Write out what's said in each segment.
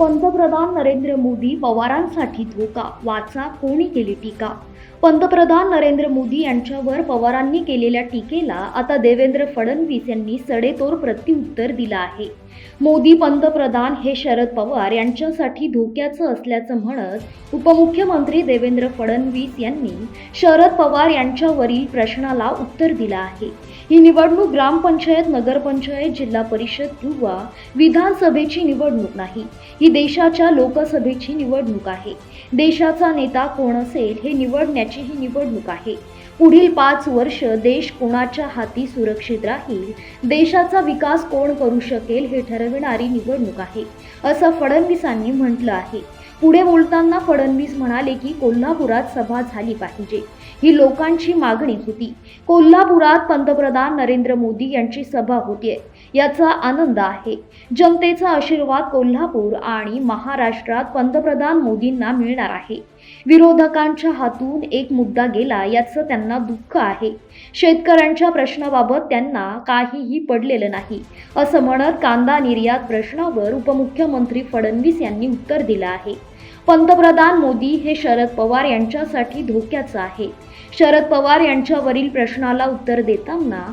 पंतप्रधान नरेंद्र मोदी पवारांसाठी धोका वाचा कोणी केली टीका? पंतप्रधान नरेंद्र मोदी यांच्यावर पवारांनी केलेल्या टीकेला आता देवेंद्र फडणवीस यांनी सडेतोड प्रत्युत्तर दिलं आहे. मोदी पंतप्रधान हे शरद पवार यांच्यासाठी धोक्याचं असल्याचं म्हणत उपमुख्यमंत्री देवेंद्र फडणवीस यांनी शरद पवार यांच्यावरील प्रश्नाला उत्तर दिलं आहे. ही निवडणूक ग्रामपंचायत नगरपंचायत जिल्हा परिषद किंवा विधानसभेची निवडणूक नाही. ही देशाच्या लोकसभेची निवडणूक आहे. देशाचा नेता कोण असेल हे निवडण्याची ही निवडणूक आहे. पुढील पाच वर्ष देश कोणाच्या हाती सुरक्षित राहील? देशाचा विकास कोण करू शकेल हे ठरविणारी निवडणूक आहे. असं फडणवीसांनी म्हटलं आहे. पुढे बोलताना फडणवीस म्हणाले की कोल्हापुरात सभा झाली पाहिजे. ही लोकांची मागणी होती. कोल्हापुरात पंतप्रधान नरेंद्र मोदी यांची सभा होतीये. याचा आनंद आहे. जनतेचा आशीर्वाद कोल्हापूर आणि महाराष्ट्रात पंतप्रधान मोदींना मिळणार आहे. विरोधकांच्या हातून एक मुद्दा गेला याचं त्यांना दुःख आहे. शेतकऱ्यांच्या प्रश्नाबाबत त्यांना काहीही पडलेलं नाही. असं म्हणत कांदा निर्यात प्रश्नावर उपमुख्यमंत्री फडणवीस यांनी उत्तर दिलं आहे. पंतप्रधान मोदी हे शरद पवार यांच्यासाठी धोक्याचं आहे. शरद पवार यांच्यावरील प्रश्नाला उत्तर देताना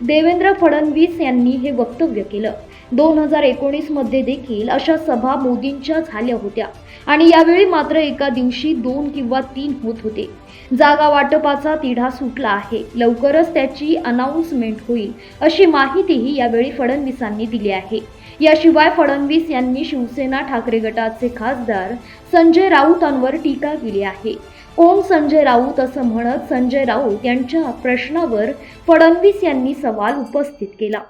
देवेंद्र फडणवीस यांनी हे वक्तव्य केलं. दोन हजार एकोणीसमध्ये देखील अशा सभा मोदींच्या झाल्या होत्या. आणि यावेळी मात्र एका दिवशी दोन किंवा तीन होत होते. जागा वाटपाचा तिढा सुटला आहे. लवकरच त्याची अनाऊन्समेंट होईल अशी माहितीही यावेळी फडणवीसांनी दिली आहे. याशिवाय फडणवीस यांनी शिवसेना ठाकरे गटाचे खासदार संजय राऊतांवर टीका केली आहे. ओम संजय राऊत असं म्हणत संजय राऊत यांच्या प्रश्नावर फडणवीस यांनी सवाल उपस्थित केला.